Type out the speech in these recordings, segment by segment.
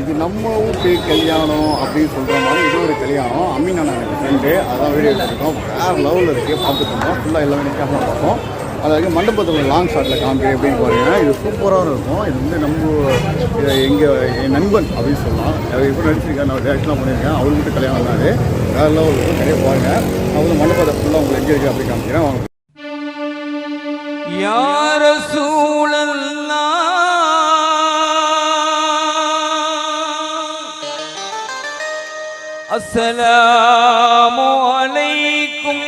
இது நம்ம ஊருக்கு கல்யாணம் அப்படின்னு சொல்கிற மாதிரி இது ஒரு கல்யாணம் அமீனா நான் எனக்கு ஃப்ரெண்டு அதான் வீடியோ எடுத்துருக்கோம். வேறு லெவலில் இருக்கே. பார்த்துருக்கோம் ஃபுல்லாக எல்லாமே கேமரா பார்ப்போம். அதாவது மண்டபத்தில் லாங் ஷாட்டில் காமி அப்படின்னு பார்த்தீங்கன்னா இது சூப்பராக இருக்கும். இது வந்து நம்ம எங்கள் என் நண்பன் அப்படின்னு சொல்லலாம். இப்போ நடிச்சிருக்கேன் நான் டேரக்ட்லாம் பண்ணியிருக்கேன். அவரு கல்யாணம் தான் வேறு வேறெல்லாம் ஒரு நிறைய பாருங்கள் அவங்க மண்டபத்தை ஃபுல்லாக உங்களுக்கு எங்கே இருக்குது அப்படின்னு காமிக்கிறேன். யார் சூழல் السلام عليكم.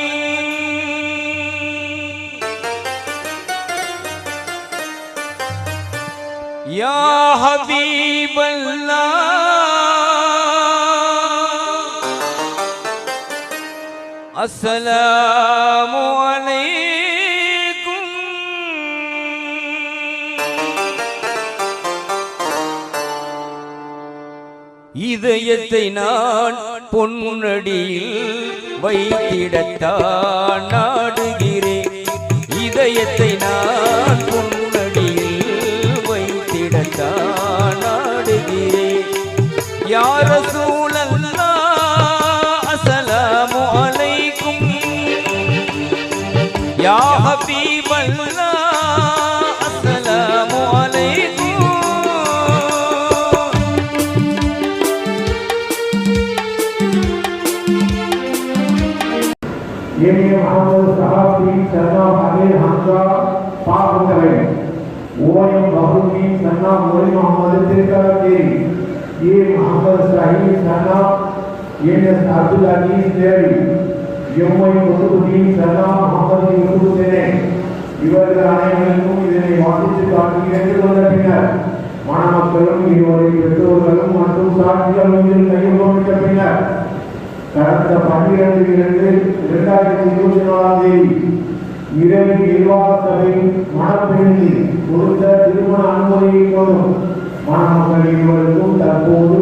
يا حبيب الله. السلام عليكم இதயத்தை நான் பொன்னடியில் வைத்திடத்தான் நாடுகிறேன். இதயத்தை நான் பொன்னடியில் வைத்திடத்தான் நாடுகிறேன். யார சூழல்லா அஸ்ஸலாமு அலைக்கும். யா ஹபீபல்லா சன்னா அமீர் ஹம்சா பாபுத்தவை ஓஎம் பஹுமி சன்னா மொழி முகமது திருக்காக்கேரி ஏ முகமது ஷாஹித் சன்னா என் எஸ் அப்துல் அலீஸ் தேவி எம்ஒய் குத்துபுதீன் சன்னா முகமது யூசுப் சேனே. இவர்கள் அனைவருக்கும் இதனை வாசித்து காட்டி ஏற்றுக்கொண்ட பின்னர் மாணவர்களும் இருவரின் பெற்றோர்களும் மற்றும் சாட்சிகளும் இதில் கையொப்பமிட்ட பின்னர் கடந்த பன்னிரண்டு இரண்டு இரண்டாயிரத்தி இருபத்தி நாலாம் தேதி இரவு நிர்வாக சபை மணப்பெண்ணி கொடுத்த திருமண அனுமதியை கொண்டும் மணமக்கள் இருவருக்கும் தற்போது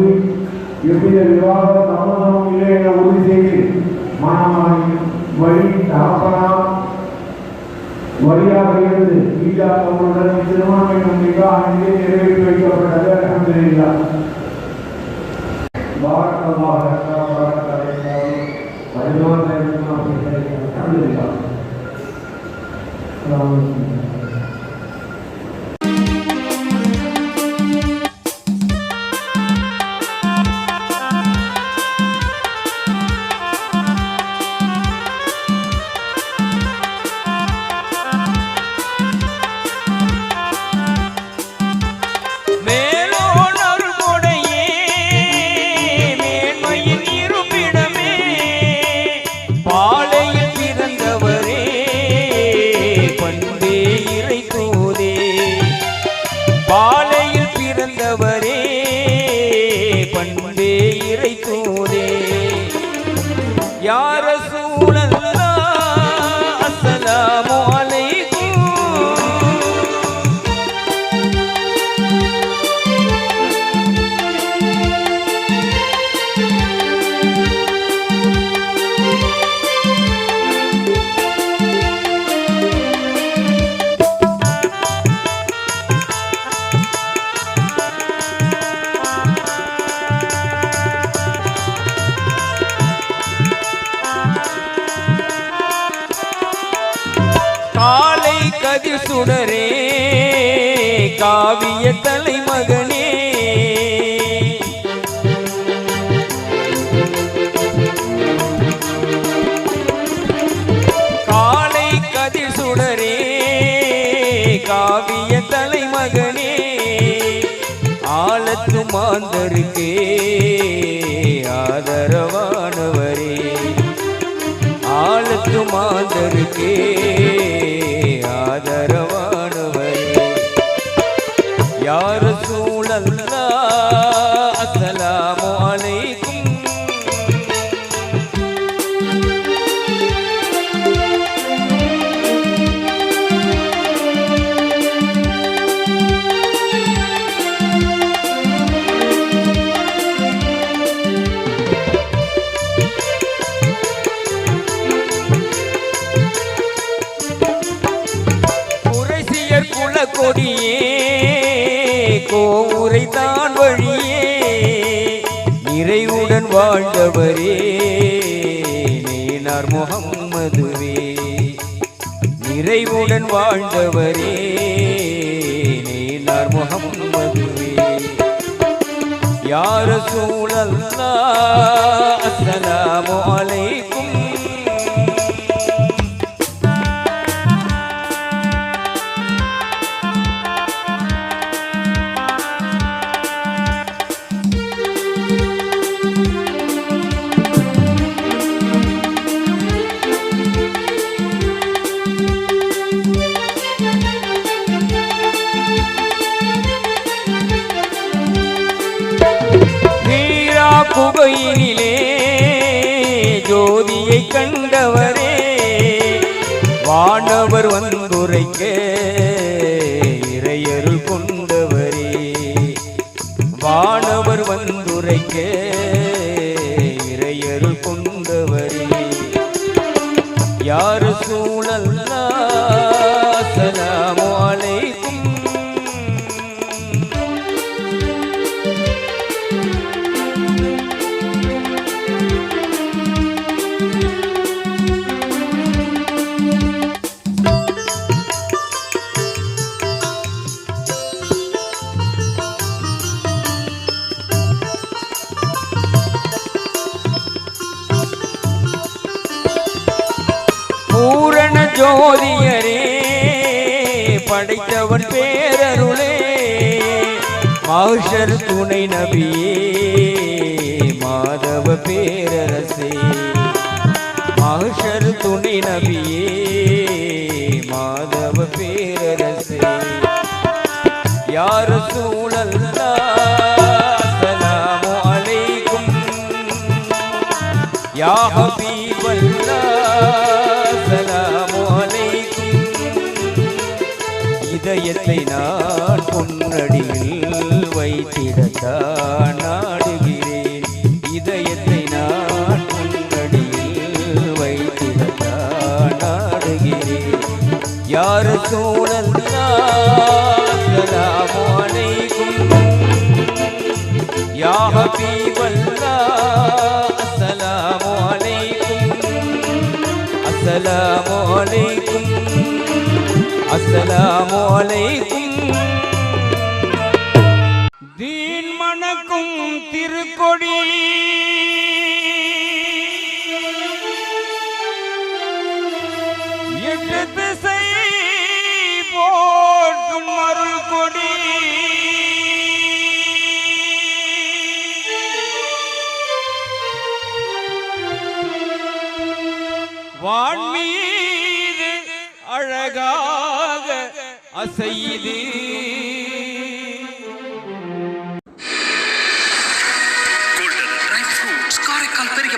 எவ்வித விவாக சம்பந்தமும் இல்லை என உறுதி செய்து மணமகனின் வழி தகப்பனா வழியாக இருந்து ஈஜாக்களுடன் திருமணம் என்னும் மிக அங்கே நிறைவேற்றி வைக்கப்பட்டது. அலமதுல்லா மகனே காவிய தலைமகனே. காலை கதிர் சுடரே காவிய தலை மகனே ஆழத்து மாந்தருக்கே வாழ்ந்தவரே. நீனார் முகம்மதுவே. நிறைவுடன் வாழ்ந்தவரே. நீனார் முகம்மதுவே. யார சூழல்லா அஸ்ஸலாமு அலைக்கும். வீரா ஜோதியை கண்டவரே. வானவர் வந்துரைக்கே ஜோதியரே படைத்தவன் பேரருளே. மாஷர் துணை நபியே மாதவ பேரரசே. மாஷர் துணை நபியே மாதவ பேரரசே. யார் சூழல்லா அஸ்ஸலாமு அலைக்கும்? யா ஹபீபல்லா இதயத்தை நான் பொன்னடியில் வைத்திடத்தான் நாடுகிறேன். இதயத்தை நான் பொன்னடியில் வைத்திடத்தான் நாடுகிறேன். யார் சூழல்லா சலாமு அலைக்கும் யா ஹபீபல்லா அஸ்ஸலாமு அலைக்கும் அஸ்ஸலாமு அலைக்கும் அஸ்ஸலாமு அலைக்கும். தீன் மணக்கும் திருக்கொடி. கோல்டன் ட்ரை ஃப்ரூட்ஸ்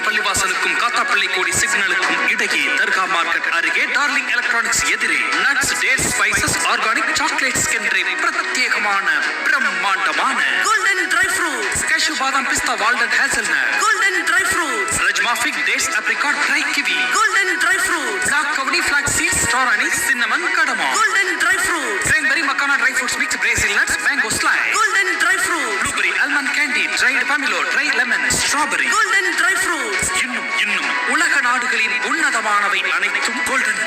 பள்ளிவாசலுக்கும் காத்தாப்பள்ளி கோடி சிக்னலுக்கும் இடையே தர்கா மார்க்கெட் அருகே டார்லிங் எலக்ட்ரானிக்ஸ் எதிரே nuts dates spices organic chocolates என்றே பிரத்யேகமான பிரம்மாண்டமான Golden dry fruits, கேஷு பாதாம் பிஸ்தா walnut hazelnut golden dry fruits, ரஜ்மாஃபிக் dates apricot dry kiwi golden dry fruits, black கவுனி ஃபிளாக் சீட்ஸ் சின்னமன் கடமா golden dry fruits, cranberry dry fruits mix Brazil nuts mango slice golden dry fruits, blueberry almond candy dried pomelo dry lemon strawberry golden dry fruits. இன்னும் இன்னும் உலக நாடுகளின் உன்னதமானவை அனைத்தும் golden